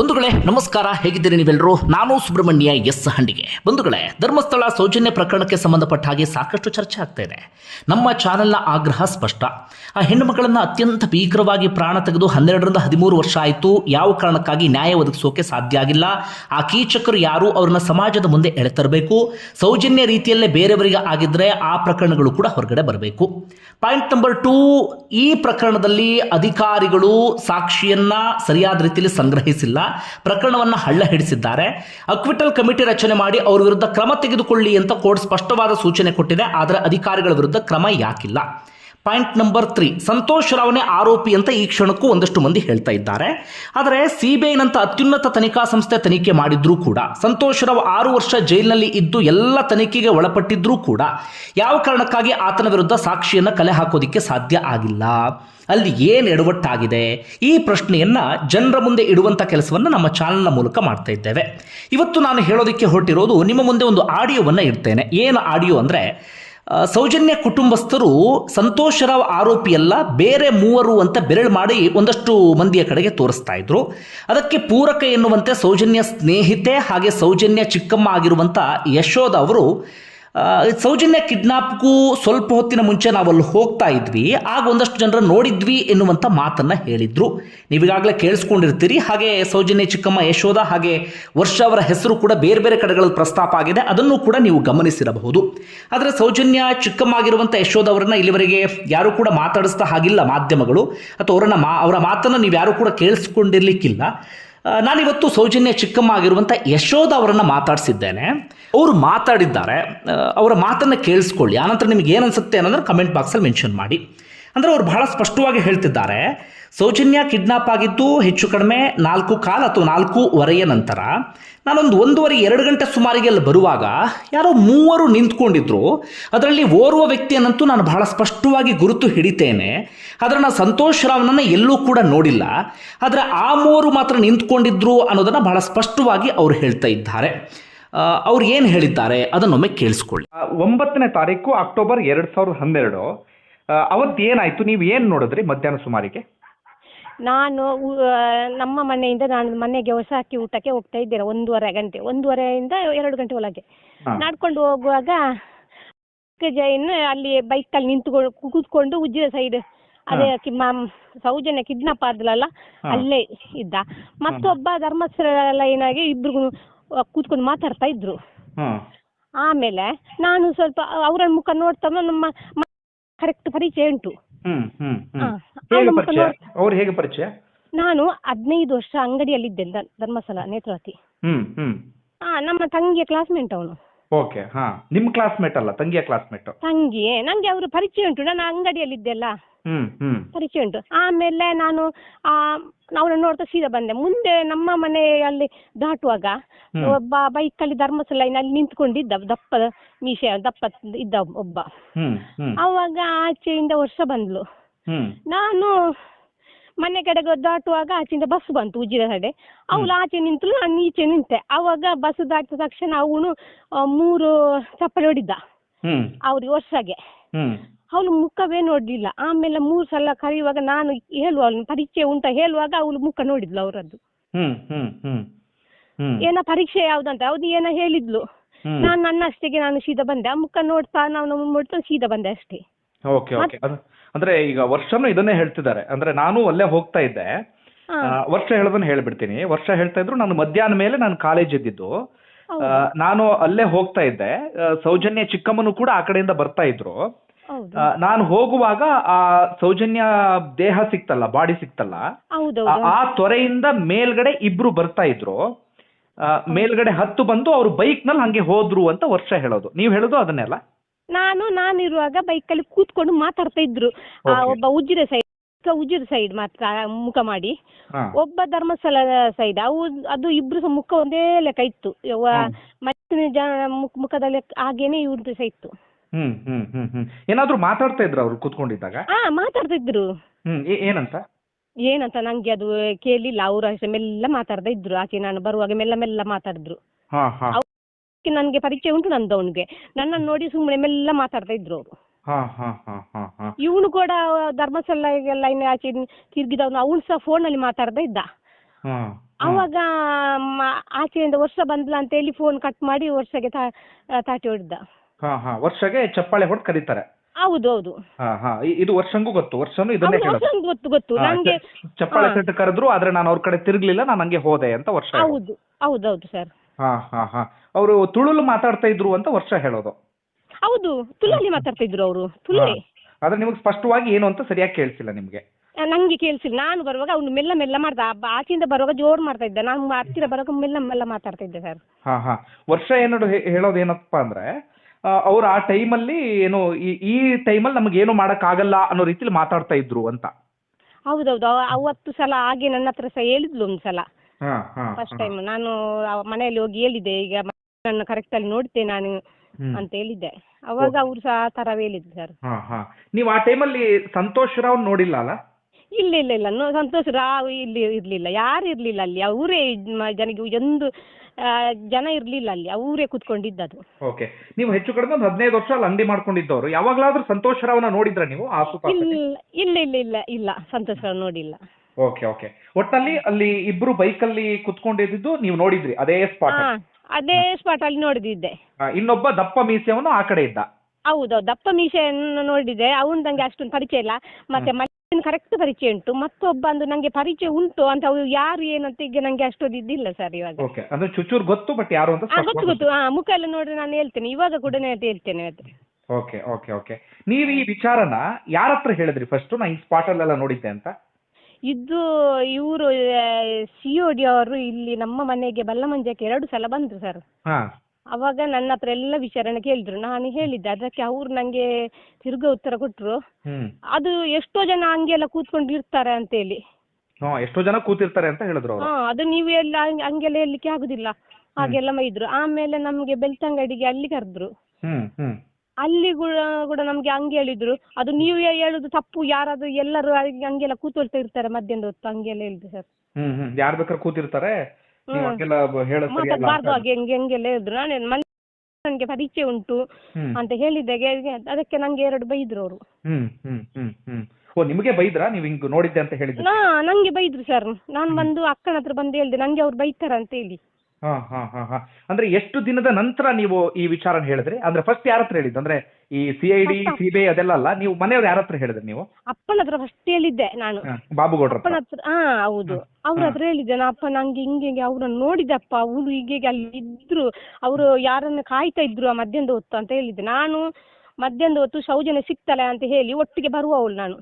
ಬಂಧುಗಳೇ, ನಮಸ್ಕಾರ. ಹೇಗಿದ್ದೀರಿ ನೀವೆಲ್ಲರೂ ನಾನು ಸುಬ್ರಹ್ಮಣ್ಯ ಎಸ್ ಹಂಡಿಗೆ. ಬಂಧುಗಳೇ, ಧರ್ಮಸ್ಥಳ ಸೌಜನ್ಯ ಪ್ರಕರಣಕ್ಕೆ ಸಂಬಂಧಪಟ್ಟ ಹಾಗೆ ಸಾಕಷ್ಟು ಚರ್ಚೆ ಆಗ್ತಾ ಇದೆ. ನಮ್ಮ ಚಾನೆಲ್ನ ಆಗ್ರಹ ಸ್ಪಷ್ಟ. ಆ ಹೆಣ್ಣು ಮಕ್ಕಳನ್ನು ಅತ್ಯಂತ ಭೀಕರವಾಗಿ ಪ್ರಾಣ ತೆಗೆದು ಹನ್ನೆರಡರಿಂದ ಹದಿಮೂರು ವರ್ಷ ಆಯಿತು. ಯಾವ ಕಾರಣಕ್ಕಾಗಿ ನ್ಯಾಯ ಒದಗಿಸೋಕೆ ಸಾಧ್ಯ ಆಗಿಲ್ಲ. ಆ ಕೀಚಕರು ಯಾರು? ಅವ್ರನ್ನ ಸಮಾಜದ ಮುಂದೆ ಎಳೆತರಬೇಕು ಸೌಜನ್ಯ ರೀತಿಯಲ್ಲೇ ಬೇರೆಯವರಿಗೆ ಆಗಿದ್ರೆ ಆ ಪ್ರಕರಣಗಳು ಕೂಡ ಹೊರಗಡೆ ಬರಬೇಕು. ಪಾಯಿಂಟ್ ನಂಬರ್ ಟೂ, ಈ ಪ್ರಕರಣದಲ್ಲಿ ಅಧಿಕಾರಿಗಳು ಸಾಕ್ಷಿಯನ್ನ ಸರಿಯಾದ ರೀತಿಯಲ್ಲಿ ಸಂಗ್ರಹಿಸಿಲ್ಲ. ಪ್ರಕರಣವನ್ನ ಹಳ್ಳ ಹಿಡಿಸಿದ್ದಾರೆ. ಅಕ್ವಿಟಲ್ ಕಮಿಟಿ ರಚನೆ ಮಾಡಿ ಅವರ ವಿರುದ್ಧ ಕ್ರಮ ತೆಗೆದುಕೊಳ್ಳಿ ಅಂತ ಕೋರ್ಟ್ ಸ್ಪಷ್ಟವಾದ ಸೂಚನೆ ಕೊಟ್ಟಿದೆ. ಆದರೆ ಅಧಿಕಾರಿಗಳ ವಿರುದ್ಧ ಕ್ರಮ ಯಾಕಿಲ್ಲ. ಪಾಯಿಂಟ್ ನಂಬರ್ ತ್ರೀ, ಸಂತೋಷ್ ರಾವ್ನೇ ಆರೋಪಿ ಅಂತ ಈ ಕ್ಷಣಕ್ಕೂ ಒಂದಷ್ಟು ಮಂದಿ ಹೇಳ್ತಾ ಇದ್ದಾರೆ. ಆದರೆ ಸಿಬಿಐನಂತ ಅತ್ಯುನ್ನತ ತನಿಖಾ ಸಂಸ್ಥೆ ತನಿಖೆ ಮಾಡಿದ್ರೂ ಕೂಡ, ಸಂತೋಷ್ ರಾವ್ ಆರು ವರ್ಷ ಜೈಲಿನಲ್ಲಿ ಇದ್ದು ಎಲ್ಲ ತನಿಖೆಗೆ ಒಳಪಟ್ಟಿದ್ರೂ ಕೂಡ, ಯಾವ ಕಾರಣಕ್ಕಾಗಿ ಆತನ ವಿರುದ್ಧ ಸಾಕ್ಷಿಯನ್ನು ಕಲೆ ಹಾಕೋದಿಕ್ಕೆ ಸಾಧ್ಯ ಆಗಿಲ್ಲ. ಅಲ್ಲಿ ಏನು ಎಡವಟ್ಟಾಗಿದೆ? ಈ ಪ್ರಶ್ನೆಯನ್ನ ಜನರ ಮುಂದೆ ಇಡುವಂಥ ಕೆಲಸವನ್ನು ನಮ್ಮ ಚಾನಲ್ನ ಮೂಲಕ ಮಾಡ್ತಾ ಇದ್ದೇವೆ. ಇವತ್ತು ನಾನು ಹೇಳೋದಕ್ಕೆ ಹೊರಟಿರೋದು ನಿಮ್ಮ ಮುಂದೆ ಒಂದು ಆಡಿಯೋವನ್ನು ಇಡ್ತೇನೆ. ಏನು ಆಡಿಯೋ ಅಂದರೆ ಸೌಜನ್ಯ ಕುಟುಂಬಸ್ಥರು ಸಂತೋಷರಾವ್ ಆರೋಪಿಯಲ್ಲ ಬೇರೆ ಮೂವರು ಅಂತ ಬೆರಳು ಮಾಡಿ ಒಂದಷ್ಟು ಮಂದಿಯ ಕಡೆಗೆ ತೋರಿಸ್ತಾ ಇದ್ರು. ಅದಕ್ಕೆ ಪೂರಕ ಎನ್ನುವಂತೆ ಸೌಜನ್ಯ ಸ್ನೇಹಿತೆ ಹಾಗೆ ಸೌಜನ್ಯ ಚಿಕ್ಕಮ್ಮ ಆಗಿರುವಂಥ ಯಶೋಧ ಅವರು ಸೌಜನ್ಯ ಕಿಡ್ನಾಪ್ಗೂ ಸ್ವಲ್ಪ ಹೊತ್ತಿನ ಮುಂಚೆ ನಾವು ಅಲ್ಲಿ ಹೋಗ್ತಾ ಇದ್ವಿ. ಆಗ ಒಂದಷ್ಟು ಜನರ ನೋಡಿದ್ವಿ ಎನ್ನುವಂಥ ಮಾತನ್ನು ಹೇಳಿದ್ರು. ನೀವೀಗಾಗಲೇ ಕೇಳಿಸ್ಕೊಂಡಿರ್ತೀರಿ. ಹಾಗೆ ಸೌಜನ್ಯ ಚಿಕ್ಕಮ್ಮ ಯಶೋಧ ಹಾಗೆ ವರ್ಷ ಅವರ ಹೆಸರು ಕೂಡ ಬೇರೆ ಬೇರೆ ಕಡೆಗಳಲ್ಲಿ ಪ್ರಸ್ತಾಪ ಆಗಿದೆ. ಅದನ್ನು ಕೂಡ ನೀವು ಗಮನಿಸಿರಬಹುದು. ಆದರೆ ಸೌಜನ್ಯ ಚಿಕ್ಕಮ್ಮ ಆಗಿರುವಂಥ ಯಶೋಧ ಅವರನ್ನು ಇಲ್ಲಿವರೆಗೆ ಯಾರೂ ಕೂಡ ಮಾತಾಡಿಸ್ತಾ ಹಾಗಿಲ್ಲ ಮಾಧ್ಯಮಗಳು. ಅಥವಾ ಅವರನ್ನು ಮಾ, ಅವರ ಮಾತನ್ನು ನೀವು ಯಾರು ಕೂಡ ಕೇಳಿಸ್ಕೊಂಡಿರ್ಲಿಕ್ಕಿಲ್ಲ. ನಾನಿವತ್ತು ಸೌಜನ್ಯ ಚಿಕ್ಕಮ್ಮ ಆಗಿರುವಂಥ ಯಶೋಧ ಅವರನ್ನು ಮಾತಾಡಿಸಿದ್ದೇನೆ. ಅವರು ಮಾತಾಡಿದ್ದಾರೆ. ಅವರ ಮಾತನ್ನು ಕೇಳಿಸ್ಕೊಳ್ಳಿ. ಆನಂತರ ನಿಮಗೆ ಏನು ಅನ್ಸುತ್ತೆ ಅನ್ನೋದನ್ನು ಕಮೆಂಟ್ ಬಾಕ್ಸಲ್ಲಿ ಮೆನ್ಷನ್ ಮಾಡಿ. ಅಂದರೆ ಅವರು ಬಹಳ ಸ್ಪಷ್ಟವಾಗಿ ಹೇಳ್ತಿದ್ದಾರೆ. ಸೌಜನ್ಯ ಕಿಡ್ನಾಪ್ ಆಗಿದ್ದು ಹೆಚ್ಚು ಕಡಿಮೆ ನಾಲ್ಕು ಕಾಲ ಅಥವಾ ನಾಲ್ಕೂವರೆಯ ನಂತರ ನಾನೊಂದು ಒಂದೂವರೆ ಎರಡು ಗಂಟೆ ಸುಮಾರಿಗೆ ಅಲ್ಲಿ ಬರುವಾಗ ಯಾರೋ ಮೂವರು ನಿಂತ್ಕೊಂಡಿದ್ರು. ಅದರಲ್ಲಿ ಓರ್ವ ವ್ಯಕ್ತಿಯನ್ನಂತೂ ನಾನು ಬಹಳ ಸ್ಪಷ್ಟವಾಗಿ ಗುರುತು ಹಿಡಿತೇನೆ. ಆದರೆ ನಾನು ಸಂತೋಷ್ ರಾವ್ನನ್ನ ಎಲ್ಲೂ ಕೂಡ ನೋಡಿಲ್ಲ. ಆದರೆ ಆ ಮೂವರು ಮಾತ್ರ ನಿಂತ್ಕೊಂಡಿದ್ರು ಅನ್ನೋದನ್ನು ಬಹಳ ಸ್ಪಷ್ಟವಾಗಿ ಅವರು ಹೇಳ್ತಾ ಇದ್ದಾರೆ. ಅವ್ರು ಏನು ಹೇಳಿದ್ದಾರೆ? ಅದನ್ನೊಮ್ಮೆ ಕೇಳಿಸ್ಕೊಳ್ಳಿ. ಒಂಬತ್ತನೇ ತಾರೀಕು ಅಕ್ಟೋಬರ್ ಎರಡು ಸಾವಿರದ ಹನ್ನೆರಡು. ಅವತ್ತು ಏನಾಯಿತು? ನೀವು ಏನು ನೋಡಿದ್ರಿ ಮಧ್ಯಾಹ್ನ ಸುಮಾರಿಗೆ? ನಾನು ನಮ್ಮ ಮನೆಯಿಂದ ನಾನು ಮನೆಗೆ ಹೊಸ ಅಕ್ಕಿ ಊಟಕ್ಕೆ ಹೋಗ್ತಾ ಇದ್ದೇನೆ ಒಂದೂವರೆ ಗಂಟೆ ಒಂದೂವರೆಯಿಂದ ಎರಡು ಗಂಟೆ ಒಳಗೆ. ನಡ್ಕೊಂಡು ಹೋಗುವಾಗ ಜೈನ್ ಅಲ್ಲಿ ಬೈಕ್ ಅಲ್ಲಿ ನಿಂತ್ಕೊಂಡು ಕೂತ್ಕೊಂಡು ಉಜ್ಜಿದ ಸೈಡ್ ಅದೇ ಕಿ- ಮ- ಸೌಜನ್ಯ ಕಿಡ್ನಾಪ್ ಆದ್ಲಲ್ಲ. ಅಲ್ಲೇ ಇದ್ದ. ಮತ್ತೊಬ್ಬ ಧರ್ಮಸ್ಥಳ ಏನಾಗಿ ಇಬ್ರು ಕೂತ್ಕೊಂಡು ಮಾತಾಡ್ತಾ ಇದ್ರು. ಹ್ಮ್ ಆಮೇಲೆ ನಾನು ಸ್ವಲ್ಪ ಅವರ ಮುಖ ನೋಡ್ತಾ ನಮ್ಮ ಕರೆಕ್ಟ್ ಪರಿಚಯ ಉಂಟು. ಹ್ಮ್ ಹ್ಮ್. ಹ್ಮ್. ಹೇಗೆ ಪರಿಚಯ? ಅವ್ರು ಹೇಗೆ ಪರಿಚಯ? ನಾನು ಹದಿನೈದು ವರ್ಷ ಅಂಗಡಿಯಲ್ಲಿದ್ದೆ ಧ- ಧರ್ಮಸ್ಥಳ ನೇತ್ರಾವತಿ. ಹ್ಮ್ ಹ್ಮ್. ಹಾ ನಮ್ಮ ತಂಗಿಯ ಕ್ಲಾಸ್ಮೇಟ್ ಅವನು. ಓಕೆ ಹಾ. ನಿಮ್ಮ ಕ್ಲಾಸ್ಮೇಟ್ ಅಲ್ಲ ತಂಗಿಯ ಕ್ಲಾಸ್ಮೇಟ್ ತಂಗಿ ನಂಗೆ ಅವರು ಪರಿಚಯ ಉಂಟು. ನಾನು ಅಂಗಡಿಯಲ್ಲಿದ್ದೆಲ್ಲ. ಹ್ಮ್ ಹ್ಮ್. ಪರಿಚಯ ಉಂಟು. ಆಮೇಲೆ ನಾನು ಆ ಅವನನ್ನು ನೋಡ್ತಾ ಸೀದಾ ಬಂದೆ. ಮುಂದೆ ನಮ್ಮ ಮನೆಯಲ್ಲಿ ದಾಟುವಾಗ ಒಬ್ಬ ಒಬ್ಬ ಅಲ್ಲಿ ಧರ್ಮಸ್ಥಳ ಅಲ್ಲಿ ನಿಂತ್ಕೊಂಡಿದ್ದ ದಪ್ಪ ಮೀಸೆ ದಪ್ಪ ಇದ್ದ ಒಬ್ಬ. ಅವಾಗ ಹ್ಮ್. ಆಚೆಯಿಂದ ವರ್ಷ ಬಂದ್ಲು. ಹ್ಮ್. ನಾನು ಮನೆ ಕಡೆಗೆ ದಾಟುವಾಗ ಆಚೆಯಿಂದ ಬಸ್ ಬಂತು ಉಜ್ಜಿದ ಕಡೆ. ಅವಳು ಆಚೆ ನಿಂತಳು ನಾನು ಈಚೆ ನಿಂತೆ. ಅವಾಗ ಬಸ್ ದಾಟಿದ ತಕ್ಷಣ ಅವನು ಮೂರು ಚಪ್ಪಲಿ ಹೊಡಿದ್ದ. ಅವ್ರಿಗೆ ವರ್ಷಗೆ. ಅವಳು ಮುಖವೇ ನೋಡ್ಲಿಲ್ಲ. ಆಮೇಲೆ ಮೂರು ಸಲ ಕರೆಯುವಾಗ ನಾನು ಹೇಳುವ ಅವ್ನು ಪರೀಕ್ಷೆ ಉಂಟ? ಹೇಳುವಾಗ ಅವಳು ಮುಖ ನೋಡಿದ್ಲು ಅವರದ್ದು. ಏನ ಪರೀಕ್ಷೆ ಯಾವ್ದಂತ ಅವ್ದು ಏನ ಹೇಳಿದ್ಲು. ನಾನು ನಾನು ನನ್ನಷ್ಟಿಗೆ ನಾನು ಸೀದಾ ಬಂದೆ. ಆ ಮುಖ ನೋಡ್ತಾ ನಾವು ನೋಡ್ತಾ ಸೀದಾ ಬಂದೆ ಅಷ್ಟೇ. ಓಕೆ ಓಕೆ ಅಂದ್ರೆ ಈಗ ವರ್ಷನು ಇದನ್ನೇ ಹೇಳ್ತಿದ್ದಾರೆ. ಅಂದ್ರೆ ನಾನು ಅಲ್ಲೇ ಹೋಗ್ತಾ ಇದ್ದೆ. ಆ, ವರ್ಷ ಹೇಳೋದನ್ನ ಹೇಳ್ಬಿಡ್ತೀನಿ. ವರ್ಷ ಹೇಳ್ತಾ ಇದ್ರು ನಾನು ಮಧ್ಯಾಹ್ನ ಮೇಲೆ ನಾನು ಕಾಲೇಜ್ ಇದ್ದಿದ್ದು. ಆ, ನಾನು ಅಲ್ಲೇ ಹೋಗ್ತಾ ಇದ್ದೆ. ಆ, ಸೌಜನ್ಯ ಚಿಕ್ಕಮ್ಮನು ಕೂಡ ಆ ಕಡೆಯಿಂದ ಬರ್ತಾ ಇದ್ರು. ಹೌದು. ಆ, ನಾನು ಹೋಗುವಾಗ ಆ ಸೌಜನ್ಯ ದೇಹ ಸಿಕ್ತಲ್ಲ ಬಾಡಿ ಸಿಕ್ತಲ್ಲ. ಆ- ತೊರೆಯಿಂದ ಮೇಲ್ಗಡೆ ಇಬ್ರು ಬರ್ತಾ ಇದ್ರು. ಆ, ಮೇಲ್ಗಡೆ ಹತ್ತು ಬಂದು ಅವ್ರು ಬೈಕ್ನಲ್ಲಿ ಹಂಗೆ ಹೋದ್ರು ಅಂತ ವರ್ಷ ಹೇಳೋದು. ನೀವು ಹೇಳೋದು ಅದನ್ನೆಲ್ಲ ನಾನು ನಾನಿರುವಾಗ ಬೈಕಲ್ಲಿ ಕೂತ್ಕೊಂಡು ಮಾತಾಡ್ತಾ ಇದ್ರು. ಆ, Okay. ಒಬ್ಬ ಉಜ್ಜಿದ ಸೈಡ್ ಉಜ್ಜಿದ ಸೈಡ್ ಮಾತ್ರ ಮುಖ ಮಾಡಿ. ಹಾ. ಒಬ್ಬ ಧರ್ಮಸ್ಥಳ ಸೈಡ್ ಅವು ಅದು ಇಬ್ರು ಸಹ ಮುಖ ಒಂದೇ ಲೆಕ್ಕ ಇತ್ತು. ಯವ್ವ, ಹ್ಮ್. ಮತ್ತೆ ಜ ಮುಖ ಮುಖದಲ್ಲಿ ಹಾಗೇನೆ ಇವ್ರದ್ದು ಸಹ ಇತ್ತು. ಹ್ಮ್ ಹ್ಮ್ ಹ್ಮ್ ಹ್ಮ್. ಏನಾದ್ರೂ ಮಾತಾಡ್ತಾ ಇದ್ರು ಅವ್ರು ಕೂತ್ಕೊಂಡಿದ್ದಾಗ? ಹಾ ಮಾತಾಡ್ತಿದ್ರು ಹ್ಮ್ ಏ- ಏನಂತ? ಏನಂತ ನಂಗೆ ಅದು ಕೇಳಿಲ್ಲ. ಅವ್ರು ಅಷ್ಟೇ ಮೆಲ್ಲ ಮಾತಾಡ್ತಾ ಇದ್ರು. ಆಕೆ ನಾನು ಬರುವಾಗ ಮೆಲ್ಲ ಮೆಲ್ಲ ಮಾತಾಡಿದ್ರು. ಹಾ ಹಾ. ಅದಕ್ಕೆ ನನಗೆ ಪರಿಚಯ ಉಂಟು ನಂದು ಅವನಿಗೆ ನನ್ನನ್ನು ನೋಡಿ ಸುಮ್ಮನೆ ಮೆಲ್ಲ ಮಾತಾಡ್ತಾ ಇದ್ರು ಅವರು. ಇವನು ಕೂಡ ಧರ್ಮಸ್ಥಳ ಲೈನ್ ಆಚೆ ತಿರುಗಿದವನು. ಅವನು ಸಹ ಫೋನಲ್ಲಿ ಮಾತಾಡ್ತಾ ಇದ್ದ. ಅವಾಗ ಆಚೆಯಿಂದ ವರ್ಷ ಬಂದ್ಲ ಅಂತ ಹೇಳಿ ಫೋನ್ ಕಟ್ ಮಾಡಿ ವರ್ಷಕ್ಕೆ ತಾಟಿ ಹೊಡೆದ. ವರ್ಷಗೆ ಚಪ್ಪಾಳೆ ಹೊಡೆದು ಕರೀತಾರೆ. ಹೌದು ಹೌದು. ಇದು ವರ್ಷಂಗೂ ಗೊತ್ತು. ವರ್ಷನೂ ಇದನ್ನೇ ಹೇಳೋದು ಗೊತ್ತು ಗೊತ್ತು. ನನಗೆ ಚಪ್ಪಾಳೆ. ತಟ್ಟು ಕರೆದ್ರು ಆದ್ರೆ ನಾನು ಅವ್ರ ಕಡೆ ತಿರುಗ್ಲಿಲ್ಲ ನಾನು ಹಂಗೆ ಹೋದೆ ಅಂತ ವರ್ಷ ಹೌದು ಹೌದು ಹೌದು ಸರ್. ಹಾ ಹಾ ಹಾ. ಅವರು ತುಳುಲು ಮಾತಾಡ್ತಾ ಇದ್ರು ಅಂತ ವರ್ಷ ಹೇಳೋದು. ಹೌದು ತುಳುಲಿ ಮಾತಾಡ್ತಾ ಇದ್ರು ಅವರು ತುಳುಲಿ ಆದ್ರೆ ನಿಮಗೆ ಸ್ಪಷ್ಟವಾಗಿ ಏನು ಅಂತ ಸರಿಯಾಗಿ ಕೇಳಿಸಿಲ್ಲ ನಿಮ್ಗೆ. ಆ, ನಂಗೆ ಕೇಳಿಸಿಲ್ಲ. ನಾನು ಬರುವಾಗ ಅವ್ನು ಮೆಲ್ಲ ಮೆಲ್ಲ ಮಾಡ್ದ. ಆ ಬ- ಆಚೆಯಿಂದ ಬರುವಾಗ ಜೋರ್ ಮಾಡ್ತಾ ಇದ್ದ. ನಾನು ಹತ್ತಿರ ಬರುವಾಗ ಮೆಲ್ಲ ಮೆಲ್ಲ ಮಾತಾಡ್ತಾ ಇದ್ದೆ ಸರ್. ಹಾ ಹಾ. ವರ್ಷ ಏನೋ ಏನಪ್ಪ ಅಂದ್ರೆ ಅವ್ರು ಆ ಟೈಮಲ್ಲಿ ಏನು ಈ ಈ ಟೈಮಲ್ಲಿ ನಮ್ಗೆ ಏನು ಆಗಲ್ಲ ಅನ್ನೋ ರೀತಿಲಿ ಮಾತಾಡ್ತಾ ಇದ್ರು ಅಂತ. ಹೌದೌದು. ಅವ- ಅವತ್ತು ಸಲ ಹಾಗೆ ನನ್ನ ಹತ್ರ ಸಹ ಹೇಳಿದ್ಲು ಒಂದು ಸಲ ಹಾ ಹಾ ಫಸ್ಟ್ ಟೈಮ್ ನಾನು ಮನೆಯಲ್ಲಿ ಹೋಗಿ ಹೇಳಿದ್ದೆ ಈಗ ನನ್ನ ಕರೆಕ್ಟ್ ಅಲ್ಲಿ ನೋಡ್ತೆ ನಾನು ಅಂತ ಹೇಳಿದ್ದೆ. ಅವಾಗ ಅವ್ರು ಸಹ ಆ ತರ ಹೇಳಿದ್ರು ಸರ್. ಹಾ ಹಾ. ನೀವು ಆ ಟೈಮಲ್ಲಿ ಸಂತೋಷ್ ರಾವ್ ನೋಡಿಲ್ಲ ಅಲ್ಲ? ಇಲ್ಲ ಇಲ್ಲ ಇಲ್ಲ. ನೋ- ಸಂತೋಷ್ ರಾವ್ ಇಲ್ಲಿ ಇರ್ಲಿಲ್ಲ. ಯಾರು ಇರ್ಲಿಲ್ಲ ಅಲ್ಲಿ. ಅವರೇ ಜನಗೆ ಒಂದು ಆ, ಜನ ಇರ್ಲಿಲ್ಲ ಅಲ್ಲಿ. ಅವರೇ ಕುತ್ಕೊಂಡಿದ್ದದು ಓಕೆ. ನೀವು ಹೆಚ್ಚು ಕಡಿಮೆ ಒಂದು ಹದಿನೈದು ವರ್ಷ ಅಲ್ಲಿ ಅಂಗಡಿ ಮಾಡ್ಕೊಂಡಿದ್ದವರು. ಯಾವಾಗ್ಲಾದ್ರೂ ಸಂತೋಷ್ ರಾವ್ನ ನೋಡಿದ್ರ ನೀವು ಆಸುಪಾಸಲ್ಲಿ ಇಲ್ಲ ಇಲ್ಲ ಇಲ್ಲ ಇಲ್ಲ ಇಲ್ಲ. ಸಂತೋಷ್ ರಾವ್ ನೋಡಿಲ್ಲ. ಓಕೆ ಓಕೆ ಒಟ್ಟಲ್ಲಿ ಅಲ್ಲಿ ಇಬ್ರು ಬೈಕ್ ಅಲ್ಲಿ ಕುತ್ಕೊಂಡಿದ್ದು ನೀವು ನೋಡಿದ್ರಿ ಅದೇ ಸ್ಪಾಟ್ ಹಾ ಅದೇ ಸ್ಪಾಟ್ ಅಲ್ಲಿ ನೋಡಿದ್ದೆ ಇನ್ನೊಬ್ಬ ದಪ್ಪ ಮೀಸೆಯವನು ಆ ಕಡೆ ಇದ್ದ? ಹೌದು ದಪ್ಪ ಮೀಸೆಯನ್ನು ನೋಡಿದೆ. ಅವನು ನಂಗೆ ಅಷ್ಟೊಂದು ಪರಿಚಯ ಇಲ್ಲ. ಮತ್ತೆ ಮಲ್ಲಿನ ಕರೆಕ್ಟ್ ಪರಿಚಯ ಉಂಟು. ಮತ್ತೊಬ್ಬ ಅಂದು ನಂಗೆ ಪರಿಚಯ ಉಂಟು ಅಂತ ಅವ್ರು ಯಾರು ಏನಂತ ಈಗ ನಂಗೆ ಅಷ್ಟೊಂದು ಇದ್ದಿಲ್ಲ ಸರ್ ಇವಾಗ. ಓಕೆ ಅಂದ್ರೆ ಚುಚೂರ್ ಗೊತ್ತು ಬಟ್ ಯಾರು ಅಂತ ಆ, ಗೊತ್ತು ಗೊತ್ತು. ಹಾ ಮುಖ ಎಲ್ಲ ನೋಡಿದ್ರೆ ನಾನು ಹೇಳ್ತೇನೆ. ಇವಾಗ ಕೂಡ ನಾನು ಹೇಳ್ತೇನೆ ಮತ್ತೆ ಓಕೆ ಓಕೆ ಓಕೆ ನೀವು ಈ ವಿಚಾರನ ಯಾರ ಹತ್ರ ಹೇಳಿದ್ರಿ ಫಸ್ಟ್ ನಾ ಈ ಸ್ಪಾಟ್ ಅಲ್ಲೆಲ್ಲ ನೋಡಿದ್ದೆ ಅಂತ. ಇದು ಇವರು ಸಿಒಡಿ ಒ ಡಿ ಅವರು ಇಲ್ಲಿ ನಮ್ಮ ಮನೆಗೆ ಬಲ್ಲಮಂಜಕ್ಕೆ ಎರಡು ಸಲ ಬಂದ್ರು ಸರ್ ಹಾ. ಅವಾಗ ನನ್ನ ಹತ್ರ ಎಲ್ಲ ವಿಚಾರಣೆ ಕೇಳಿದ್ರು. ನಾನು ಹೇಳಿದ್ದೆ ಅದಕ್ಕೆ ಅವ್ರು ನಂಗೆ ತಿರ್ಗ ಉತ್ತರ ಕೊಟ್ರು. ಹ್ಮ್. ಅದು ಎಷ್ಟೋ ಜನ ಹಂಗೆಲ್ಲ ಕೂತ್ಕೊಂಡು ಇರ್ತಾರೆ ಅಂತೇಳಿ. ಎಷ್ಟೋ ಜನ ಕೂತಿರ್ತಾರೆ ಅಂತ ಹೇಳಿದ್ರು ಅವರು. ಹಾ ಅದು ನೀವು ಎಲ್ಲ ಹಂಗ್- ಹಂಗೆಲ್ಲ ಹೇಳಲಿಕ್ಕೆ ಆಗುದಿಲ್ಲ. ಹಾಗೆಲ್ಲ ಮೈದ್ರು ಆಮೇಲೆ ನಮ್ಗೆ ಬೆಳ್ತಂಗಡಿಗೆ ಅಲ್ಲಿ ಕರೆದ್ರು. ಹ್ಮ್ ಹ್ಮ್. ಅಲ್ಲಿ ಕೂಡ ಕೂಡ ನಮ್ಗೆ ಹಂಗೆ ಹೇಳಿದ್ರು. ಅದು ನೀವು ಹೇಳುದು ತಪ್ಪು. ಯಾರಾದ್ರೂ ಎಲ್ಲರೂ ಹಂಗೆ- ಹಂಗೆಲ್ಲ ಕೂತ್ಕೊಳ್ತಾ ಇರ್ತಾರೆ ಮಧ್ಯಾಹ್ನದ ಹೊತ್ತು. ಹಂಗೆಲ್ಲ ಹೇಳಿದ್ರು ಸರ್. ಹ್ಮ್ ಹ್ಮ್. ಯಾರ್ ಬೇಕಾದ್ರೆ ಕೂತಿರ್ತಾರೆ. ನೀವು ಹೇಳೋದ್ ಮಾತಾಡಬಾರ್ದು ಅಂತ. ಹಾಗೆ ಹೆಂಗೆ ಹೆಂಗೆಲ್ಲ ಹೇಳಿದ್ರು. ನಾನು ನನಗೆ ಪರಿಚಯ ಉಂಟು ಹ್ಮ್. ಅಂತ ಹೇಳಿದ್ದೆ. ಗೆ- ಅದಕ್ಕೆ ನಂಗೆ ಎರಡು ಬೈದ್ರು ಅವರು. ಹ್ಮ್ ಹ್ಮ್ ಹ್ಮ್ ಹ್ಮ್. ಓ ನಿಮಗೆ ಬೈದ್ರಾ? ನೀವು ಹಿಂಗ್ ನೋಡಿದ್ದೆ ಅಂತ ಹೇಳಿದ್ರಿ ನಾ ನಂಗೆ ಬೈದ್ರು ಸರ್. ನಾನು ಬಂದು ಅಕ್ಕನ ಹತ್ರ ಬಂದು ಹೇಳ್ದೆ ನಂಗೆ ಅವ್ರು ಬೈತಾರ ಅಂತ ಹೇಳಿ. ಹಾ ಹಾ ಹಾ ಹಾ. ಅಂದ್ರೆ ಎಷ್ಟು ದಿನದ ನಂತರ ನೀವು ಈ ವಿಚಾರ ಹೇಳಿದ್ರಿ? ಅಂದ್ರೆ ಫಸ್ಟ್ ಯಾರ ಹತ್ರ ಹೇಳಿದ್ದು? ಅಂದ್ರೆ ಈ ಸಿ ಐ ಡಿ ಸಿಬಿಐ ಅದೆಲ್ಲ ಅಲ್ಲ ನೀವು ಮನೆಯವ್ರು ಯಾರ ಹತ್ರ ಹೇಳಿದ್ರಿ ನೀವು? ಅಪ್ಪನ ಹತ್ರ ಫಸ್ಟ್ ಹೇಳಿದ್ದೆ ನಾನು. ಹಾ, ಬಾಬುಗೌಡ್ರ ಅಪ್ಪನ ಹತ್ರ ಹಾ ಹೌದು. ಅವ್ರ ಹತ್ರ ಹೇಳಿದ್ದೆ. ನಾ ಅಪ್ಪ ನಂಗೆ ಹಿಂಗೆ ಹಿಂಗೆ ಅವ್ರನ್ನ ನೋಡಿದಪ್ಪ ಅವ್ರು ಹೀಗೆ ಹೀಗೆ ಅಲ್ಲಿ ಇದ್ರು. ಅವರು ಯಾರನ್ನ ಕಾಯ್ತಾ ಇದ್ರು ಆ ಮಧ್ಯಾಹ್ನದ ಹೊತ್ತು ಅಂತ ಹೇಳಿದ್ದೆ. ನಾನು ಮಧ್ಯಾಹ್ನದ ಹೊತ್ತು ಸೌಜನ್ಯ ಸಿಗ್ತಾಳೆ ಅಂತ ಹೇಳಿ ಒಟ್ಟಿಗೆ ಬರುವವಳು ನಾನು.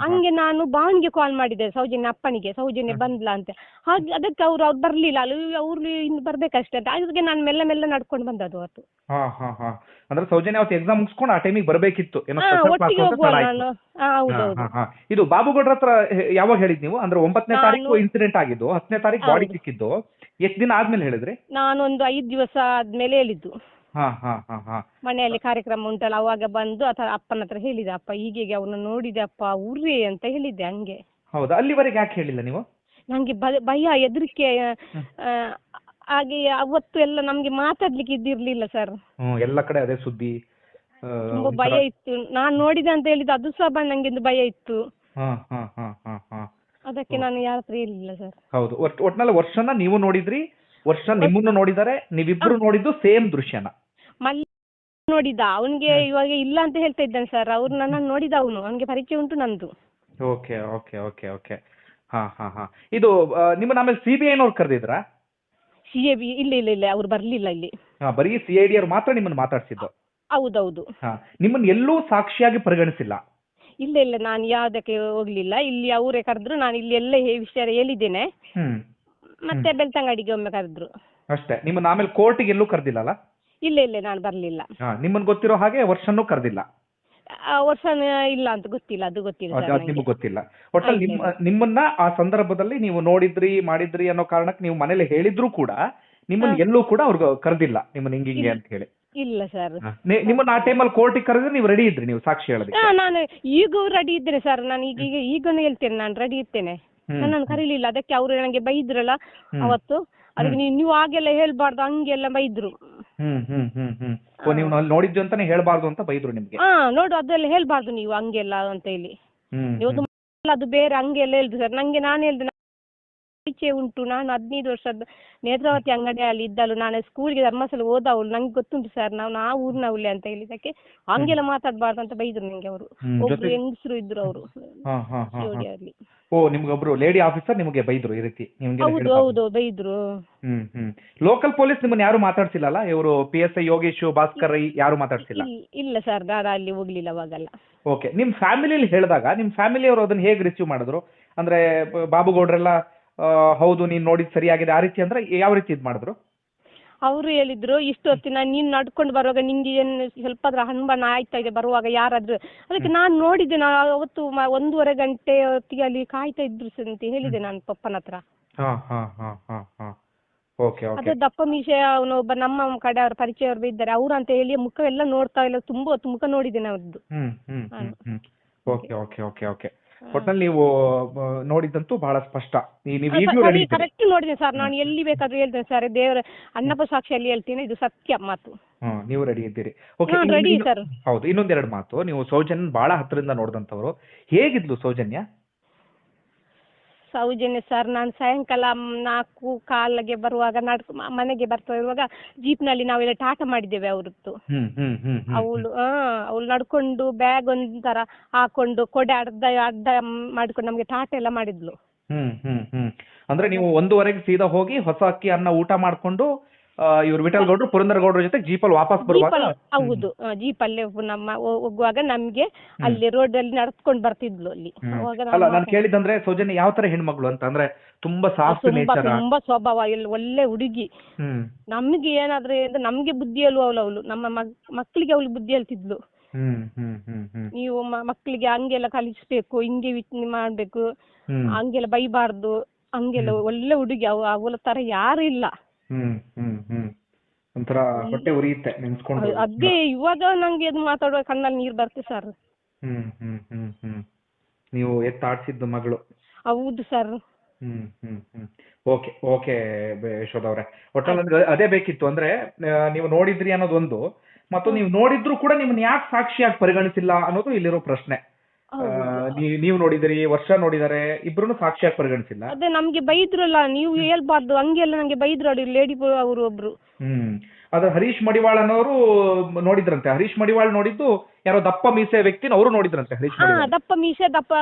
ಹಂಗೆ ನಾನು ಭಾವನ್ಗೆ ಕಾಲ್ ಮಾಡಿದೆ ಸೌಜನ್ಯ ಅಪ್ಪನಿಗೆ ಸೌಜನ್ಯ ಬಂದ್ಲಾ ಅಂತ. ಹಾಗೆ ಅದಕ್ಕೆ ಅವ್ರು ಅವ್ರು ಬರ್ಲಿಲ್ಲ ಅಲ್ಲಿ ಅವ್ರು ಇನ್ನು ಬರ್ಬೇಕಷ್ಟೇ ಅಂತ. ಅದಕ್ಕೆ ನಾನು ಮೆಲ್ಲ ಮೆಲ್ಲ ನಡ್ಕೊಂಡು ಬಂದದ್ದು ಅವತ್ತು. ಹಾ ಹಾ ಹಾ. ಅಂದ್ರೆ ಸೌಜನ್ಯ ಅವತ್ತು ಎಕ್ಸಾಮ್ ಮುಗಿಸ್ಕೊಂಡು ಆ ಟೈಮಿಗೆ ಬರಬೇಕಿತ್ತು. ಏನೋ ಹಾ special class ಒಟ್ಟಿಗೆ ಅಂತ ಹೋಗುವ ಆಯ್ತು. ನಾನು. ಹಾ ಹಾ, ಹೌದೌದು ಹಾ, ಹಾ. ಇದು ಬಾಬುಗೌಡ್ರ ಹತ್ರ ಹೆ- ಯಾವಾಗ ಹೇಳಿದ್ ನೀವು? ಅಂದ್ರೆ ಒಂಬತ್ತನೇ ನಾನು- ತಾರೀಕು ಇನ್ಸಿಡೆಂಟ್ ಆಗಿದ್ದು ಹತ್ತನೇ ತಾರೀಕು ಬಾಡಿ ಹೌದು. ಸಿಕ್ಕಿದ್ದು. ಎಷ್ಟ್ ದಿನ ಆದ್ಮೇಲೆ ಹೇಳಿದ್ರಿ? ನಾನೊಂದು ಐದು ದಿವಸ ಆದ್ಮೇಲೆ ಹೇಳಿದ್ದು. ಹಾ ಹಾ ಹಾ ಹಾ. ಮನೆಯಲ್ಲಿ ಕಾರ್ಯಕ್ರಮ ಉಂಟಲ್ಲ ಅವಾಗ ಬಂದು ಅಥವಾ ಅಪ್ಪನ ಹತ್ರ ಹೇಳಿದೆ ಅಪ್ಪ ಹೀಗೆ ಅವನು ನೋಡಿದೆ ಅಪ್ಪ ಉರ್ರಿ ಅಂತ ಹೇಳಿದ್ದೆ ಹಂಗೆ. ಹೌದಾ? ಅಲ್ಲಿವರೆಗೆ ಯಾಕೆ ಹೇಳಿಲ್ಲ ನೀವು? ನಂಗೆ ಭಯ ಹೆದರಿಕೆ ಆ, ಹಾಗೆ ಅವತ್ತು ಎಲ್ಲ ನಮ್ಗೆ ಮಾತಾಡ್ಲಿಕ್ಕೆ ಇದ್ದಿರ್ಲಿಲ್ಲ ಸರ್. ಹ್ಮ್ ಎಲ್ಲ ಕಡೆ ಅದೇ ಸುದ್ದಿ ಆ, ತುಂಬಾ ಒಂಥರ- ಭಯ ಇತ್ತು. ನಾನ್ ನೋಡಿದೆ ಅಂತ ಹೇಳಿದ ಅದು ಸಹ ಬ- ನಂಗೆ ಒಂದು ಭಯ ಇತ್ತು. ಹಾ ಹಾ ಹಾ ಹಾ ಹಾ. ಅದಕ್ಕೆ ನಾನು ಯಾರ ಹತ್ರ ಹೇಳಿಲ್ಲ ಸರ್. ಹೌದು ಒಟ್ ಒಟ್ನಲ್ಲಿ ವರ್ಷನ ನೀವು ನೋಡಿದ್ರಿ ವರ್ಷ ನಿಮ್ಮನ್ನು ನೋಡಿದ್ದಾರೆ ನೀವಿಬ್ರು ನೋಡಿದ್ದು ಸೇಮ್ ದೃಶ್ಯನ. ಮಲ್ಲಿ ನೋಡಿದ. ಅವನಿಗೆ ಇವಾಗ ಇಲ್ಲ ಅಂತ ಹೇಳ್ತಾ ಇದ್ದಾನೆ ಸರ್ ಅವ್ರು ನನ್ನನ್ನು ನೋಡಿದ ಅವನು. ಅವನಿಗೆ ಪರಿಚಯ ಉಂಟು ನಂದು. Okay okay okay okay. ಹಾ ಹಾ ಹಾ. ಇದು ನಿಮ್ಮ ನಿಮ್ಮನ್ನ ಆಮೇಲೆ ಸಿ ಬಿ ಐನವ್ರು ಕರೆದಿದ್ರಾ? ಸಿ ಎ ಬಿ ಇಲ್ಲ ಇಲ್ಲ ಇಲ್ಲ. ಅವ್ರು ಬರ್ಲಿಲ್ಲ ಇಲ್ಲಿ. ಹಾ ಬರೀ ಸಿ ಐ ಡಿ ಅವ್ರು ಮಾತ್ರ ನಿಮ್ಮನ್ನು ಮಾತಾಡ್ಸಿದ್ದು. ಹೌದೌದು. ಹಾ ನಿಮ್ಮನ್ನ ಎಲ್ಲೂ ಸಾಕ್ಷಿಯಾಗಿ ಪರಿಗಣಿಸಿಲ್ಲ? ಇಲ್ಲ ಇಲ್ಲ. ನಾನು ಯಾವ್ದಕ್ಕೆ ಹೋಗ್ಲಿಲ್ಲ. ಇಲ್ಲಿ ಅವರೇ ಕರೆದ್ರು. ನಾನು ಇಲ್ಲಿ ಎಲ್ಲ ಹೇ- ವಿಷಯ ಹೇಳಿದ್ದೇನೆ. ಹ್ಮ್. ಮತ್ತೆ ಬೆಳ್ತಂಗಡಿಗೆ ಒಮ್ಮೆ ಕರೆದ್ರು. ಅಷ್ಟೇ. ನಿಮ್ಮನ್ನ ಆಮೇಲೆ ಕೋರ್ಟಿಗೆ ಎಲ್ಲೂ ಕರೆದಿಲ್ಲಲ್ಲ? ಇಲ್ಲ ಇಲ್ಲ ನಾನು ಬರ್ಲಿಲ್ಲ. ನಿಮ್ಮನ್ನು ಗೊತ್ತಿರೋ ಹಾಗೆ ವರ್ಷನೂ ಕರೆದಿಲ್ಲ. ವರ್ಷ ಇಲ್ಲ ಅಂತ ಗೊತ್ತಿಲ್ಲ ಅದು ಗೊತ್ತಿಲ್ಲ ಅದು ಸರ್ ಅದು ನಿಮ್ಗೆ ಗೊತ್ತಿಲ್ಲ. ಒಟ್ಟಲ್ಲಿ ನಿಮ್ಮ ನಿಮ್ಮನ್ನ ಆ ಸಂದರ್ಭದಲ್ಲಿ ನೀವು ನೋಡಿದ್ರಿ ಮಾಡಿದ್ರಿ ಅನ್ನೋ ಕಾರಣಕ್ಕೆ ನೀವು ಮನೇಲಿ ಹೇಳಿದ್ರು ಕೂಡ ನಿಮ್ಮನ್ನ ಎಲ್ಲೂ ಕೂಡ ಅವ್ರಿಗೆ ಕರೆದಿಲ್ಲ ನಿಮ್ಮನ್ನ ಹಿಂಗೆ ಹಿಂಗೆ ಅಂತ ಹೇಳಿ. ಇಲ್ಲ ಸರ್. ನಿ- ನಿಮ್ಮನ್ನ ಆ ಟೈಮಲ್ಲಿ ಕೋರ್ಟಿಗೆ ಕರೆದ್ರೆ ನೀವು ರೆಡಿ ಇದ್ರಿ ನೀವು ಸಾಕ್ಷಿ ಹೇಳೋದಕ್ಕೆ. ಹಾ ನಾನು ಈಗ ರೆಡಿ ಇದ್ದೇನೆ ಸರ್. ನಾನು ಈಗ ಈಗ ಈಗನೂ ಹೇಳ್ತೇನೆ ನಾನು ರೆಡಿ ಇರ್ತೇನೆ. ನಾನು ನನ್ನನ್ನು ಕರೀಲಿಲ್ಲ. ಅದಕ್ಕೆ ಅವರು ನನಗೆ ಬೈದ್ರಲ್ಲ ಹ್ಮ್. ಅವತ್ತು. ಅದಕ್ಕೆ ನೀವು ನೀವು ಹಾಗೆಲ್ಲ ಹೇಳ್ಬಾರ್ದು ಹಂಗೆಲ್ಲ ಬೈದ್ರು. ಹ್ಮ್ ಹ್ಮ್ ಹ್ಮ್ ಹ್ಮ್. ಓ ನೀವು ಅಲ್ಲಿ ನೋಡಿದ್ದು ಅಂತಾನೆ ಹೇಳ್ಬಾರ್ದು ಅಂತ ಬೈದ್ರು ನಿಮ್ಗೆ? ಹಾ ನೋಡು ಅದೆಲ್ಲ ಹೇಳ್ಬಾರ್ದು ನೀವು ಹಂಗೆಲ್ಲ ಅಂತ ಹೇಳಿ. ಹ್ಮ್ ನೀವು ಹ್ಮ್. ಅದು ಬೇರೆ ಹಂಗೆಲ್ಲ ಹೇಳಿದ್ರು ಸರ್. ನಂಗೆ ನಾನು ಹೇಳ್ದೆ ಪರಿಚಯ ಉಂಟು. ನಾನು ಹದಿನೈದು ವರ್ಷದ ನೇತ್ರಾವತಿ ಅಂಗಡಿಯಲ್ಲಿ ಇದ್ದಳು. ನಾನು ಸ್ಕೂಲ್ಗೆ ಧರ್ಮಸ್ಥಳ ಹೋದವಳು. ನಂಗೆ ಗೊತ್ತುಂಟು ಸರ್ ನಾವು ಆ ಊರಿನವಳೆ ಅಂತ ಹೇಳಿದಕ್ಕೆ ಹಂಗೆಲ್ಲ ಮಾತಾಡಬಾರ್ದು ಅಂತ ಬೈದ್ರು ನಂಗೆ ಅವರು. ಹ್ಮ್, ಒಬ್ರು ಹೆಂಗಸರು ಇದ್ರು ಅವರು ಹಾ ಹಾ ಹಾ ಹಾ. ಜೋಡಿಯಲ್ಲಿ ಓ ನಿಮ್ಗೊಬ್ರು ಲೇಡಿ ಆಫೀಸರ್ ನಿಮಗೆ ಬೈದ್ರು ಈ ರೀತಿ? ನಿಮ್ಗೆ ಹೌದು ಹೌದು ಬೈದ್ರು. ಹ್ಮ್ ಹ್ಮ್. ಲೋಕಲ್ ಪೊಲೀಸ್ ನಿಮ್ಮನ್ನ ಯಾರು ಮಾತಾಡ್ಸಿಲ್ಲಲ್ಲ? ಇವರು P S I Yogesh Bhaskar I ಯಾರು ಮಾತಾಡ್ಸಿಲ್ಲ? ಇಲ್- ಇಲ್ಲ ಸರ್ ನಾನು ಅಲ್ಲಿ ಹೋಗ್ಲಿಲ್ಲ ಅವಾಗೆಲ್ಲ. ಓಕೆ ನಿಮ್ ಫ್ಯಾಮಿಲಿಲಿ ಹೇಳಿದಾಗ ನಿಮ್ ಫ್ಯಾಮಿಲಿಯವರು ಅದನ್ನ ಹೇಗೆ ರಿಸೀವ್ ಮಾಡಿದ್ರು? ಅಂದ್ರೆ ಬ- ಬಾಬುಗೌಡ್ರೆಲ್ಲ ಹೌದು ನೀನ್ ನೋಡಿದ್ ಸರಿಯಾಗಿದೆ ಆ ರೀತಿ ಅಂದ್ರೆ ಯಾವ ರೀತಿ ಇದ್ ಮಾಡಿದ್ರು? ಅವರು ಹೇಳಿದ್ರು ಇಷ್ಟು ಹೊತ್ತಿನ ನೀನು ನಡ್ಕೊಂಡು ಬರುವಾಗ ನಿಂಗೆ ಏನು ಸ್ವಲ್ಪ ಅದ್ರ ಹನುಮಾನ ಆಯ್ತಾ ಇದೆ ಬರುವಾಗ ಯಾರಾದ್ರೂ? ಅದಕ್ಕೆ ನಾನು ನೋಡಿದ್ದೆ ನಾನು ಅವತ್ತು ಮ- ಒಂದೂವರೆ ಗಂಟೆ ಹೊತ್ತಿಗೆ ಅಲ್ಲಿ ಕಾಯ್ತಾ ಇದ್ರು ಅಂತ ಹೇಳಿದೆ ನಾನು ಪಪ್ಪನ ಹತ್ರ. ಹಾ ಹಾ ಹಾ ಹಾ ಹಾ. Okay okay. ಅದೇ ದಪ್ಪ ಮೀಸೆ ಅವನು ಒಬ್ಬ ನಮ್ಮ ಕಡೆ ಅವ್ರ ಪರಿಚಯವ್ರು ಇದ್ದಾರೆ ಅವ್ರು ಅಂತ ಹೇಳಿ ಮುಖ ಎಲ್ಲ ನೋಡ್ತಾ ಇಲ್ಲ ತುಂಬಾ ಹೊತ್ತು ಮುಖ ನೋಡಿದ್ದೇನೆ ಅವ್ರದ್ದು ಹ್ಮ್ ಹ್ಮ್ ಹ್ಮ್ ಹ್ಮ್. Okay okay okay okay. ಒಟ್ನಲ್ಲಿ ನೀವು ನೋಡಿದಂತೂ ನೋಡಿದ್ದಂತೂ ಬಹಳ ಸ್ಪಷ್ಟ. ಈ- ನೀವು ಇದ್ದೀರಿ ಕರೆಕ್ಟ್ ನೋಡಿದೆ ಸರ್ ನಾನು ಎಲ್ಲಿ ಬೇಕಾದ್ರೂ ಹೇಳ್ತೇನೆ ಸರ್ ದೇವರ ಅನ್ನಪ್ಪ ಸಾಕ್ಷಿಯಲ್ಲಿ ಹೇಳ್ತೀನಿ. ಇದು ಸತ್ಯ ಮಾತು. ನೀವು ರೆಡಿ ಇದ್ದೀರಿ. ಓಕೆ ರೆಡಿ ಸರ್ ಹೌದು ಇನ್ನೊಂದೆರಡು ಮಾತು. ನೀವು ಸೌಜನ್ಯ ಬಹಳ ಹತ್ತಿರದಿಂದ ನೋಡಿದಂತವರು ಹೇಗಿದ್ಲು ಸೌಜನ್ಯ? ಸೌಜನ್ಯ ಸರ್ ನಾನು ಸಾಯಂಕಾಲ ನಾಲ್ಕು ಕಾಲಿಗೆ ಬರುವಾಗ ನಡ್ಕೊ ಮನೆಗೆ ಬರ್ತಾ ಇರುವಾಗ ಜೀಪ್ನಲ್ಲಿ ನಾವೆಲ್ಲ ಟಾಟಾ ಮಾಡಿದ್ದೇವೆ ಅವರದ್ದು. ಹ್ಮ್ ಹ್ಮ್ ಹ್ಮ್ ಅವಳು ಹಾ ಅವಳು ನಡ್ಕೊಂಡು ಬ್ಯಾಗ್ ಒಂಥರ ಹಾಕೊಂಡು ಕೊಡೆ ಅರ್ಧ ಅರ್ಧ ಮಾಡ್ಕೊಂಡು ನಮಗೆ ಟಾಟ ಎಲ್ಲ ಮಾಡಿದ್ಲು. ಹ್ಮ್ ಹ್ಮ್ ಹ್ಮ್. ಅಂದ್ರೆ ನೀವು ಒಂದೂವರೆಗೆ ಸೀದಾ ಹೋಗಿ ಹೊಸ ಅಕ್ಕಿ ಅನ್ನ ಊಟ ಮಾಡ್ಕೊಂಡು ಇವ್ರು ವಿಠಲ್ ಗೌಡ್ರು ಪುರಂದರ ಗೌಡ್ರ ಜೊತೆ ಜೀಪಲ್ಲಿ ವಾಪಸ್ ಬರುವಾಗ ಜೀಪಲ್ಲಿ ಹೌದು. ಜೀಪ್ ಅಲ್ಲಿ ನಮ್ಮ ಹೋಗುವಾಗ ನಮ್ಗೆ ಅಲ್ಲಿ ರೋಡ್ ಅಲ್ಲಿ ನಡ್ಸ್ಕೊಂಡ್ ಬರ್ತಿದ್ಲು ಅಲ್ಲಿ. ಅವಾಗ ಅಲ್ಲ ನಾನು ಕೇಳಿದಂದ್ರೆ ಸೌಜನ್ಯ ಯಾವ ತರ ಹೆಣ್ಮಗಳು ಅಂತ ಅಂದ್ರೆ ತುಂಬಾ ಸಾಫ್ಟ್ ನೇಚರ್ ತುಂಬಾ ಸ್ವಭಾವ ಇಲ್ಲಿ ಒಳ್ಳೆ ಹುಡುಗಿ. ನಮ್ಗೆ ಏನಾದ್ರೆ ಅಂದ್ರೆ ನಮ್ಗೆ ಬುದ್ಧಿ ಹೇಳುವವಳು ಅವಳು ನಮ್ಮ ಮಕ್ಕಳಿಗೆ ಅವಳು ಬುದ್ಧಿ ಹೇಳ್ತಿದ್ಲು. ನೀವು ಮಕ್ಕಳಿಗೆ ಹಂಗೆಲ್ಲ ಕಲಿಸ್ಬೇಕು ಹಿಂಗೆ ಮಾಡ್ಬೇಕು. ಹಂಗೆಲ್ಲ ಬೈಬಾರ್ದು. ಹಂಗೆಲ್ಲ ಒಳ್ಳೆ ಹುಡುಗಿ ಅವ ಅವಳ ತರ ಯಾರು ಇಲ್ಲ. ಹ್ಮ್ ಹ್ಮ್ ಹ್ಮ್. ಒಂಥರ ಹೊಟ್ಟೆ ಉರಿಯುತ್ತೆ ನೆನ್ಸ್ಕೊಂಡು. ಅದೇ ಇವಾಗ ನಂಗೆ ಅದು ಮಾತಾಡುವಾಗ ಕಣ್ಣಲ್ಲಿ ನೀರು ಬರ್ತೆ ಸರ್. ಹ್ಮ್ ಹ್ಮ್ ಹ್ಮ್ ಹ್ಮ್. ನೀವು ಎತ್ತಾಡ್ಸಿದ್ದು ಮಗಳು. ಹೌದು ಸರ್. ಹ್ಮ್ ಹ್ಮ್ ಹ್ಮ್. ಓಕೆ ಓಕೆ ಯಶೋದ್ ಅವ್ರೆ. ಒಟ್ಟಲ್ಲಿ ನನ್ಗೆ ಅದೇ ಬೇಕಿತ್ತು. ಅಂದ್ರೆ ಆ, ನೀವು ನೋಡಿದ್ರಿ ಅನ್ನೋದೊಂದು. ಮತ್ತು ನೀವು ನೋಡಿದ್ರು ಕೂಡ ನಿಮ್ಮನ್ನ ಯಾಕೆ ಸಾಕ್ಷಿಯಾಗಿ ಪರಿಗಣಿಸಿಲ್ಲ ಅನ್ನೋದು ಇಲ್ಲಿರೋ ಪ್ರಶ್ನೆ. ನೀವು ನೋಡಿದಿರಿ ವರ್ಷ ನೋಡಿದಾರೆ ಇಬ್ರು ಸಾಕ್ಷಿಯಾಗಿ ಪರಿಗಣಿಸಿಲ್ಲ. ಅದೇ ನಮ್ಗೆ ಬೈದ್ರಲ್ಲ ನೀವು ಹೇಳ್ಬಾರ್ದು ಹಂಗೆಲ್ಲ ನಂಗೆ ಬೈದ್ರು ಲೇಡಿ ಅವರು ಒಬ್ರು. ಹ್ಮ್. ಆದ್ರೆ ಹರೀಶ್ ಮಡಿವಾಳ್ ಅನ್ನೋರು ನೋಡಿದ್ರಂತೆ. ಹರೀಶ್ ಮಡಿವಾಳ್ ನೋಡಿದ್ದು ಯಾರೋ ದಪ್ಪ ಮೀಸೆ ವ್ಯಕ್ತಿನ ಅವರು ನೋಡಿದ್ರಂತೆ ಹರೀಶ್ ಹಾ ಮಡಿವಾಳ್. ದಪ್ಪ ಮೀಸೆ ದಪ್ಪ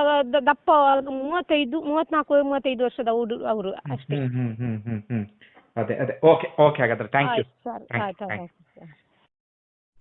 ದಪ್ಪ ಮೂವತ್ತೈದು ಮೂವತ್ನಾಲ್ಕು ಮೂವತ್ತೈದು ವರ್ಷದ ಹುಡು ಅವರು ಅಷ್ಟೇ ಹ್ಮ್ ಹ್ಮ್ ಹ್ಮ್ ಹ್ಮ್ ಹ್ಮ್. ಅದೇ ಅದೇ. ಓಕೆ ಓಕೆ ಹಾಗಾದ್ರೆ. ಥ್ಯಾಂಕ್ ಯು ಆಯ್ತು ಸರ್. ಆಯ್ತು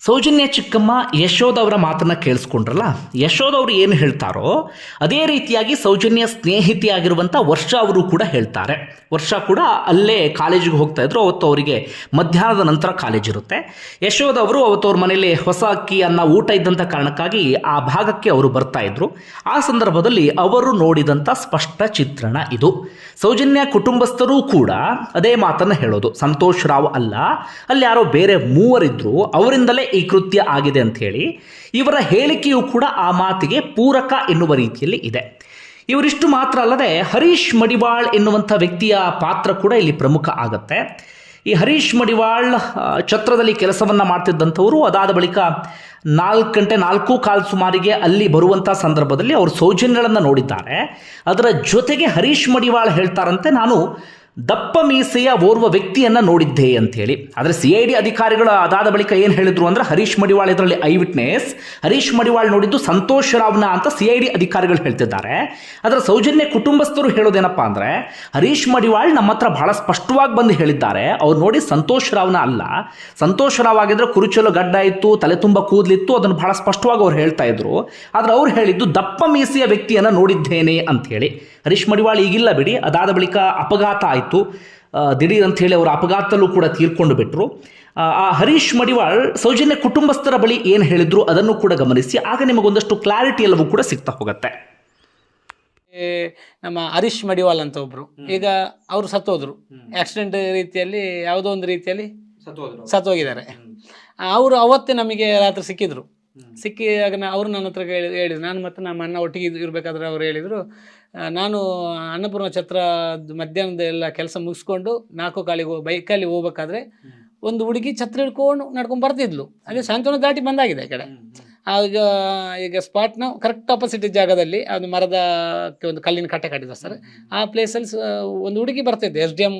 ಸೌಜನ್ಯ ಚಿಕ್ಕಮ್ಮ ಯಶೋದ್ ಅವರ ಮಾತನ್ನ ಕೇಳಿಸ್ಕೊಂಡ್ರಲ್ಲ? ಯಶೋದ್ ಅವರು ಏನು ಹೇಳ್ತಾರೋ, ಅದೇ ರೀತಿಯಾಗಿ ಸೌಜನ್ಯ ಸ್ನೇಹಿತೆಯಾಗಿರುವಂಥ ವರ್ಷ ಅವರು ಕೂಡ ಹೇಳ್ತಾರೆ. ವರ್ಷ ಕೂಡ ಅಲ್ಲೇ ಕಾಲೇಜಿಗೆ ಹೋಗ್ತಾ ಇದ್ರು, ಅವತ್ತು ಅವರಿಗೆ ಮಧ್ಯಾಹ್ನದ ನಂತರ ಕಾಲೇಜ್ ಇರುತ್ತೆ. ಯಶೋದ್ ಅವರು ಅವತ್ತು ಅವ್ರ ಮನೇಲಿ ಹೊಸ ಅಕ್ಕಿ ಅನ್ನ ಊಟ ಇದ್ದಂಥ ಕಾರಣಕ್ಕಾಗಿ ಆ ಭಾಗಕ್ಕೆ ಅವರು ಬರ್ತಾ ಇದ್ರು. ಆ ಸಂದರ್ಭದಲ್ಲಿ ಅವರು ನೋಡಿದಂಥ ಸ್ಪಷ್ಟ ಚಿತ್ರಣ ಇದು. ಸೌಜನ್ಯ ಕುಟುಂಬಸ್ಥರೂ ಕೂಡ ಅದೇ ಮಾತನ್ನ ಹೇಳೋದು. ಸಂತೋಷ್ ರಾವ್ ಅಲ್ಲ, ಅಲ್ಲಿ ಯಾರೋ ಬೇರೆ ಮೂವರಿದ್ರು, ಅವರಿಂದಲೇ ಈ ಕೃತ್ಯ ಆಗಿದೆ ಅಂತ ಹೇಳಿ ಇವರ ಹೇಳಿಕೆಯು ಕೂಡ ಆ ಮಾತಿಗೆ ಪೂರಕ ಎನ್ನುವ ರೀತಿಯಲ್ಲಿ ಇದೆ. ಇವರಿಷ್ಟು ಮಾತ್ರ ಅಲ್ಲದೆ ಹರೀಶ್ ಮಡಿವಾಳ್ ಎನ್ನುವಂಥ ವ್ಯಕ್ತಿಯ ಪಾತ್ರ ಕೂಡ ಇಲ್ಲಿ ಪ್ರಮುಖ ಆಗುತ್ತೆ. ಈ ಹರೀಶ್ ಮಡಿವಾಳ್ ಛತ್ರದಲ್ಲಿ ಕೆಲಸವನ್ನು ಮಾಡ್ತಿದ್ದಂಥವರು, ಅದಾದ ಬಳಿಕ ನಾಲ್ಕು ಗಂಟೆ ನಾಲ್ಕು ಕಾಲು ಸುಮಾರಿಗೆ ಅಲ್ಲಿ ಬರುವಂಥ ಸಂದರ್ಭದಲ್ಲಿ ಅವರು ಸೌಜನ್ಯಗಳನ್ನು ನೋಡಿದ್ದಾರೆ. ಅದರ ಜೊತೆಗೆ ಹರೀಶ್ ಮಡಿವಾಳ್ ಹೇಳ್ತಾರಂತೆ, ನಾನು ದಪ್ಪ ಮೀಸೆಯ ಓರ್ವ ವ್ಯಕ್ತಿಯನ್ನ ನೋಡಿದ್ದೆ ಅಂತ ಹೇಳಿ ಆದರೆ ಸಿ ಐ ಡಿ ಅಧಿಕಾರಿಗಳು ಅದಾದ ಬಳಿಕ ಏನು ಹೇಳಿದ್ರು ಅಂದ್ರೆ ಹರೀಶ್ ಮಡಿವಾಳ್ ಇದರಲ್ಲಿ ಐ ವಿಟ್ನೆಸ್, ಹರೀಶ್ ಮಡಿವಾಳ್ ನೋಡಿದ್ದು ಸಂತೋಷ್ ರಾವ್ನ ಅಂತ ಸಿ ಐ ಡಿ ಅಧಿಕಾರಿಗಳು ಹೇಳ್ತಿದ್ದಾರೆ. ಅದರ ಸೌಜನ್ಯ ಕುಟುಂಬಸ್ಥರು ಹೇಳೋದೇನಪ್ಪ ಅಂದ್ರೆ ಹರೀಶ್ ಮಡಿವಾಳ್ ನಮ್ಮ ಹತ್ರ ಬಹಳ ಸ್ಪಷ್ಟವಾಗಿ ಬಂದು ಹೇಳಿದ್ದಾರೆ. ಅವ್ರು ನೋಡಿ ಸಂತೋಷ್ ರಾವ್ನ ಅಲ್ಲ. ಸಂತೋಷ್ ರಾವ್ ಆಗಿದ್ರೆ ಕುರುಚಲು ಗಡ್ಡ ಇತ್ತು, ತಲೆ ತುಂಬ ಕೂದಲಿತ್ತು, ಅದನ್ನು ಬಹಳ ಸ್ಪಷ್ಟವಾಗಿ ಅವ್ರು ಹೇಳ್ತಾ ಇದ್ರು. ಆದ್ರೆ ಅವ್ರು ಹೇಳಿದ್ದು ದಪ್ಪ ಮೀಸೆಯ ವ್ಯಕ್ತಿಯನ್ನು ನೋಡಿದ್ದೇನೆ ಅಂತ ಹೇಳಿ ಹರೀಶ್ ಮಡಿವಾಳ್ ಈಗಿಲ್ಲ ಬಿಡಿ, ಅದಾದ ಬಳಿಕ ಅಪಘಾತ ಆಯಿತು. ದಿಢೀರ್ ಅಂತ ಹೇಳಿ ಅವರ ಅಪಘಾತಲ್ಲೂ ಕೂಡ ತೀರ್ಕೊಂಡು ಬಿಟ್ಟರು ಆ, ಆ ಹರೀಶ್ ಮಡಿವಾಳ್ ಸೌಜನ್ಯ ಕುಟುಂಬಸ್ಥರ ಬಳಿ ಏನು ಹೇಳಿದ್ರು ಅದನ್ನು ಕೂಡ ಗಮನಿಸಿ. ಆಗ ನಿಮಗೊಂದಷ್ಟು ಕ್ಲಾರಿಟಿ ಎಲ್ಲವೂ ಕೂಡ ಸಿಗ್ತಾ ಹೋಗುತ್ತೆ. ನಮ್ಮ ಹರೀಶ್ ಮಡಿವಾಲ್ ಅಂತ ಒಬ್ರು. ಈಗ ಅವರು ಸತ್ತೋದ್ರು. ಆಕ್ಸಿಡೆಂಟ್ ರೀತಿಯಲ್ಲಿ ಯಾವುದೋ ಒಂದು ರೀತಿಯಲ್ಲಿ ಸತ್ತೋಗಿದ್ದಾರೆ. ಅವರು ಅವತ್ತೇ ನಮಗೆ ರಾತ್ರಿ ಸಿಕ್ಕಿದ್ರು. ಸಿಕ್ಕಿದಾಗ ನಾ- ಅವರು ನನ್ನ ಹತ್ರ ಹೇಳಿದ್ರು. ನಾನು ಮತ್ತು ನಮ್ಮ ಅಣ್ಣ ಒಟ್ಟಿಗೆ ಇರಬೇಕಾದ್ರೆ ಅವ್ರು ಹೇಳಿದರು ನಾನು ಅನ್ನಪೂರ್ಣ ಛತ್ರ ಮಧ್ಯಾಹ್ನದ ಎಲ್ಲ ಕೆಲಸ ಮುಗಿಸ್ಕೊಂಡು ನಾಲ್ಕು ಕಾಲಿಗೆ ಬೈಕಲ್ಲಿ ಹೋಗ್ಬೇಕಾದ್ರೆ ಒಂದು ಹುಡುಗಿ ಛತ್ರ ಹಿಡ್ಕೊಂಡು ನಡ್ಕೊಂಡು ಬರ್ತಿದ್ಲು. ಅದೇ ಸಾಂತ್ವನ ದಾಟಿ ಬಂದಾಗಿದೆ ಈ ಕಡೆ. ಆಗ ಈಗ ಸ್ಪಾಟ್ನ ಕರೆಕ್ಟ್ ಆಪೋಸಿಟ್ ಜಾಗದಲ್ಲಿ ಅದು ಮರದ ಒಂದು ಕಲ್ಲಿನ ಕಟ್ಟೆ ಕಟ್ಟಿದ ಸರ್. ಆ ಪ್ಲೇಸಲ್ಲಿ ಒಂದು ಹುಡುಗಿ ಬರ್ತಿದ್ದೆ ಎಸ್ ಡಿ ಎಂ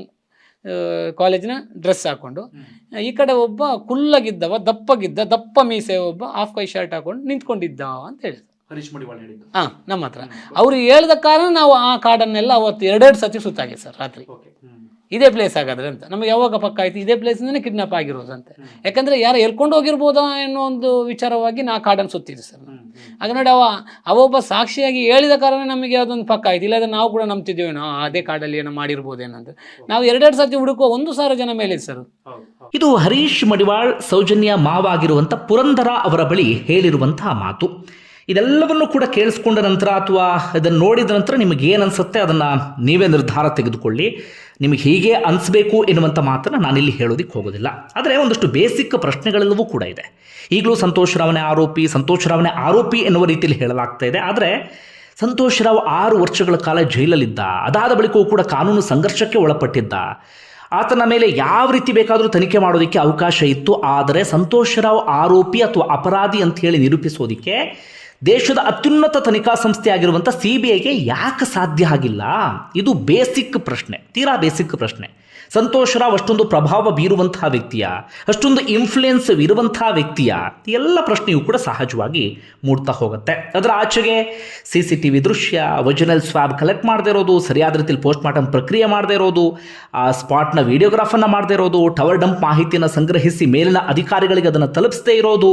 ಕಾಲೇಜಿನ ಡ್ರೆಸ್ ಹಾಕೊಂಡು. ಈ ಕಡೆ ಒಬ್ಬ ಕುಲ್ಲಗಿದ್ದವ ದಪ್ಪಗಿದ್ದ ದಪ್ಪ ಮೀಸೆ ಒಬ್ಬ ಹಾಫ್ ಕೈ ಶರ್ಟ್ ಹಾಕೊಂಡು ನಿಂತ್ಕೊಂಡಿದ್ದ ಅಂತ ಹೇಳಿದ್ರು. ಹರೀಶ್ ಮಡಿವಾಳ ಹೇಳಿದ್ದು. ಹಾ ನಮ್ಮ ಹತ್ರ. ಅವ್ರು ಹೇಳಿದ ಕಾರಣ ನಾವು ಆ ಕಾಡನ್ನೆಲ್ಲ ಅವತ್ತು ಎರಡೆರಡು ಸತಿ ಸುತ್ತಾಗಿದೆ ಸರ್ ರಾತ್ರಿ. ಇದೇ ಪ್ಲೇಸ್ ಆಗಾದ್ರೆ ಅಂತ. ನಮಗೆ ಯಾವಾಗ ಪಕ್ಕ ಆಯ್ತು? ಇದೇ ಪ್ಲೇಸಿಂದನೇ ಕಿಡ್ನಾಪ್ ಆಗಿರೋದು ಅಂತ ಯಾಕಂದ್ರೆ ಯಾರು ಎಲ್ಕೊಂಡು ಹೋಗಿರ್ಬೋದಾ ಅನ್ನೋ ಒಂದು ವಿಚಾರವಾಗಿ ನಾ ಕಾಡನ್ ಸುತ್ತಿದ್ದೆ ಸರ್ ಹಾಗೆ ಆಗ ನೋಡಿ ಅವ ಅವೊಬ್ಬ ಸಾಕ್ಷಿಯಾಗಿ ಹೇಳಿದ ಕಾರಣ ನಮಗೆ ಅದೊಂದು ಪಕ್ಕ ಆಯ್ತು. ಇಲ್ಲಾಂದ್ರೆ ನಾವು ಕೂಡ ನಂಬ್ತಿದ್ದೇವೇನೋ ನಾವು ಅದೇ ಕಾಡಲ್ಲಿ ಏನೋ ಮಾಡಿರ್ಬೋದೇನಂತ ನಾವು ಎರಡೆರಡು ಸತಿ ಹುಡುಕುವ ಒಂದು ಸಾವಿರ ಜನ ಮೇಲೆ ಸರ್. ಇದು ಹರೀಶ್ ಮಡಿವಾಳ್ ಸೌಜನ್ಯ ಮಾವಾಗಿರುವಂಥ ಪುರಂದರ ಅವರ ಬಳಿ ಹೇಳಿರುವಂತಹ ಮಾತು. ಇದೆಲ್ಲವನ್ನು ಕೂಡ ಕೇಳಿಸ್ಕೊಂಡ ನಂತರ ಅಥವಾ ಇದನ್ನು ನೋಡಿದ ನಂತರ ನಿಮಗೆ ಏನು ಅನಿಸುತ್ತೆ ಅದನ್ನು ನೀವೇ ನಿರ್ಧಾರ ತೆಗೆದುಕೊಳ್ಳಿ. ನಿಮಗೆ ಹೀಗೆ ಅನಿಸ್ಬೇಕು ಎನ್ನುವಂಥ ಮಾತನ್ನು ನಾನಿಲ್ಲಿ ಹೇಳೋದಕ್ಕೆ ಹೋಗೋದಿಲ್ಲ. ಆದರೆ ಒಂದಷ್ಟು ಬೇಸಿಕ್ ಪ್ರಶ್ನೆಗಳೆಲ್ಲವೂ ಕೂಡ ಇದೆ. ಈಗಲೂ ಸಂತೋಷ್ ರಾವ್ನೇ ಆರೋಪಿ, ಸಂತೋಷ್ ರಾವ್ನೇ ಆರೋಪಿ ಎನ್ನುವ ರೀತಿಯಲ್ಲಿ ಹೇಳಲಾಗ್ತಾ ಇದೆ. ಆದರೆ ಸಂತೋಷ್ ರಾವ್ ಆರು ವರ್ಷಗಳ ಕಾಲ ಜೈಲಲ್ಲಿದ್ದ, ಅದಾದ ಬಳಿಕವೂ ಕೂಡ ಕಾನೂನು ಸಂಘರ್ಷಕ್ಕೆ ಒಳಪಟ್ಟಿದ್ದ, ಆತನ ಮೇಲೆ ಯಾವ ರೀತಿ ಬೇಕಾದರೂ ತನಿಖೆ ಮಾಡೋದಕ್ಕೆ ಅವಕಾಶ ಇತ್ತು. ಆದರೆ ಸಂತೋಷ್ ರಾವ್ ಆರೋಪಿ ಅಥವಾ ಅಪರಾಧಿ ಅಂತ ಹೇಳಿ ನಿರೂಪಿಸೋದಕ್ಕೆ ದೇಶದ ಅತ್ಯುನ್ನತ ತನಿಖಾ ಸಂಸ್ಥೆಯಾಗಿರುವಂಥ ಸಿ ಬಿ ಐಗೆ ಯಾಕೆ ಸಾಧ್ಯ ಆಗಿಲ್ಲ? ಇದು ಬೇಸಿಕ್ ಪ್ರಶ್ನೆ, ತೀರಾ ಬೇಸಿಕ್ ಪ್ರಶ್ನೆ. ಸಂತೋಷ್ ರಾವ್ ಅಷ್ಟೊಂದು ಪ್ರಭಾವ ಬೀರುವಂತಹ ವ್ಯಕ್ತಿಯ? ಅಷ್ಟೊಂದು ಇನ್ಫ್ಲುಯೆನ್ಸ್ ಇರುವಂತಹ ವ್ಯಕ್ತಿಯ? ಎಲ್ಲ ಪ್ರಶ್ನೆಯೂ ಕೂಡ ಸಹಜವಾಗಿ ಮೂಡ್ತಾ ಹೋಗುತ್ತೆ. ಅದರ ಆಚೆಗೆ ಸಿ ಸಿ ಟಿ ವಿ ದೃಶ್ಯ, ಒರಿಜಿನಲ್ ಸ್ವಾಬ್ ಕಲೆಕ್ಟ್ ಮಾಡದೇ ಇರೋದು, ಸರಿಯಾದ ರೀತಿಯಲ್ಲಿ ಪೋಸ್ಟ್ ಮಾರ್ಟಮ್ ಪ್ರಕ್ರಿಯೆ ಮಾಡದೇ ಇರೋದು, ಆ ಸ್ಪಾಟ್ನ ವಿಡಿಯೋಗ್ರಾಫನ್ನು ಮಾಡದೇ ಇರೋದು ಟವರ್ ಡಂಪ್ ಮಾಹಿತಿಯನ್ನು ಸಂಗ್ರಹಿಸಿ ಮೇಲಿನ ಅಧಿಕಾರಿಗಳಿಗೆ ಅದನ್ನು ತಲುಪಿಸದೇ ಇರೋದು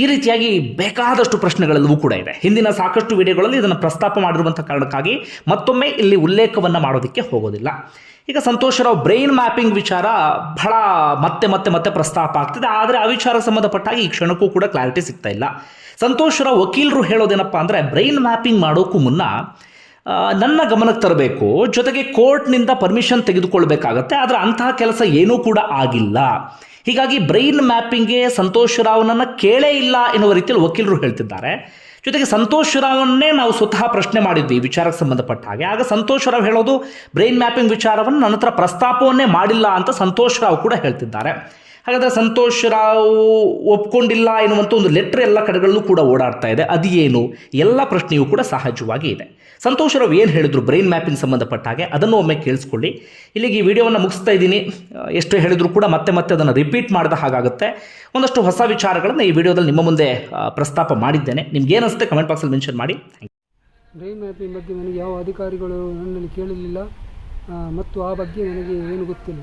ಈ ರೀತಿಯಾಗಿ ಬೇಕಾದಷ್ಟು ಪ್ರಶ್ನೆಗಳೆಲ್ಲವೂ ಕೂಡ ಇದೆ. ಹಿಂದಿನ ಸಾಕಷ್ಟು ವಿಡಿಯೋಗಳಲ್ಲಿ ಇದನ್ನು ಪ್ರಸ್ತಾಪ ಮಾಡಿರುವಂಥ ಕಾರಣಕ್ಕಾಗಿ ಮತ್ತೊಮ್ಮೆ ಇಲ್ಲಿ ಉಲ್ಲೇಖವನ್ನು ಮಾಡೋದಕ್ಕೆ ಹೋಗೋದಿಲ್ಲ. ಈಗ ಸಂತೋಷರಾವ್ ಬ್ರೈನ್ ಮ್ಯಾಪಿಂಗ್ ವಿಚಾರ ಬಹಳ ಮತ್ತೆ ಮತ್ತೆ ಮತ್ತೆ ಪ್ರಸ್ತಾಪ ಆಗ್ತಿದೆ. ಆದರೆ ಆ ವಿಚಾರಕ್ಕೆ ಸಂಬಂಧಪಟ್ಟಾಗಿ ಈ ಕ್ಷಣಕ್ಕೂ ಕೂಡ ಕ್ಲಾರಿಟಿ ಸಿಗ್ತಾ ಇಲ್ಲ. ಸಂತೋಷರಾವ್ ವಕೀಲರು ಹೇಳೋದೇನಪ್ಪ ಅಂದರೆ ಬ್ರೈನ್ ಮ್ಯಾಪಿಂಗ್ ಮಾಡೋಕ್ಕೂ ಮುನ್ನ ನನ್ನ ಗಮನಕ್ಕೆ ತರಬೇಕು, ಜೊತೆಗೆ ಕೋರ್ಟ್ನಿಂದ ಪರ್ಮಿಷನ್ ತೆಗೆದುಕೊಳ್ಬೇಕಾಗತ್ತೆ, ಆದರೆ ಅಂತಹ ಕೆಲಸ ಏನೂ ಕೂಡ ಆಗಿಲ್ಲ. ಹೀಗಾಗಿ ಬ್ರೈನ್ ಮ್ಯಾಪಿಂಗ್ಗೆ ಸಂತೋಷ್ ರಾವ್ನನ್ನು ಕೇಳೇ ಇಲ್ಲ ಎನ್ನುವ ರೀತಿಯಲ್ಲಿ ವಕೀಲರು ಹೇಳ್ತಿದ್ದಾರೆ. ಜೊತೆಗೆ ಸಂತೋಷ್ ರಾವನ್ನೇ ನಾವು ಸ್ವತಃ ಪ್ರಶ್ನೆ ಮಾಡಿದ್ವಿ ವಿಚಾರಕ್ಕೆ ಸಂಬಂಧಪಟ್ಟ ಹಾಗೆ. ಆಗ ಸಂತೋಷ್ ರಾವ್ ಹೇಳೋದು ಬ್ರೈನ್ ಮ್ಯಾಪಿಂಗ್ ವಿಚಾರವನ್ನು ನನ್ನ ಹತ್ರ ಪ್ರಸ್ತಾಪವನ್ನೇ ಮಾಡಿಲ್ಲ ಅಂತ ಸಂತೋಷ್ ರಾವ್ ಕೂಡ ಹೇಳ್ತಿದ್ದಾರೆ. ಹಾಗಾದರೆ ಸಂತೋಷ್ ರಾವ್ ಒಪ್ಕೊಂಡಿಲ್ಲ ಎನ್ನುವಂಥ ಒಂದು ಲೆಟ್ರ್ ಎಲ್ಲ ಕಡೆಗಳಲ್ಲೂ ಕೂಡ ಓಡಾಡ್ತಾ ಇದೆ. ಅದು ಏನು ಎಲ್ಲ ಪ್ರಶ್ನೆಯೂ ಕೂಡ ಸಹಜವಾಗಿ ಇದೆ. ಸಂತೋಷ್ ರಾವ್ ಏನು ಹೇಳಿದ್ರು? ಬ್ರೈನ್ ಮ್ಯಾಪಿಂಗ್ ಸಂಬಂಧಪಟ್ಟ ಹಾಗೆ ಅದನ್ನು ಒಮ್ಮೆ ಕೇಳಿಸ್ಕೊಳ್ಳಿ. ಇಲ್ಲಿಗೆ ಈ ವಿಡಿಯೋವನ್ನು ಮುಗಿಸ್ತಾ ಇದ್ದೀನಿ. ಎಷ್ಟು ಹೇಳಿದ್ರು ಕೂಡ ಮತ್ತೆ ಮತ್ತೆ ಅದನ್ನು ರಿಪೀಟ್ ಮಾಡಿದ ಹಾಗಾಗುತ್ತೆ. ಒಂದಷ್ಟು ಹೊಸ ವಿಚಾರಗಳನ್ನು ಈ ವಿಡಿಯೋದಲ್ಲಿ ನಿಮ್ಮ ಮುಂದೆ ಪ್ರಸ್ತಾಪ ಮಾಡಿದ್ದೇನೆ. ನಿಮ್ಗೆ ಏನಿಸುತ್ತೆ ಕಮೆಂಟ್ ಬಾಕ್ಸಲ್ಲಿ ಮೆನ್ಷನ್ ಮಾಡಿ. ಬ್ರೈನ್ ಮ್ಯಾಪಿಂಗ್ ಬಗ್ಗೆ ನನಗೆ ಯಾವ ಅಧಿಕಾರಿಗಳು ನನ್ನಲ್ಲಿ ಕೇಳಲಿಲ್ಲ. ಮತ್ತು ಆ ಬಗ್ಗೆ ನನಗೆ ಏನು ಗೊತ್ತಿಲ್ಲ.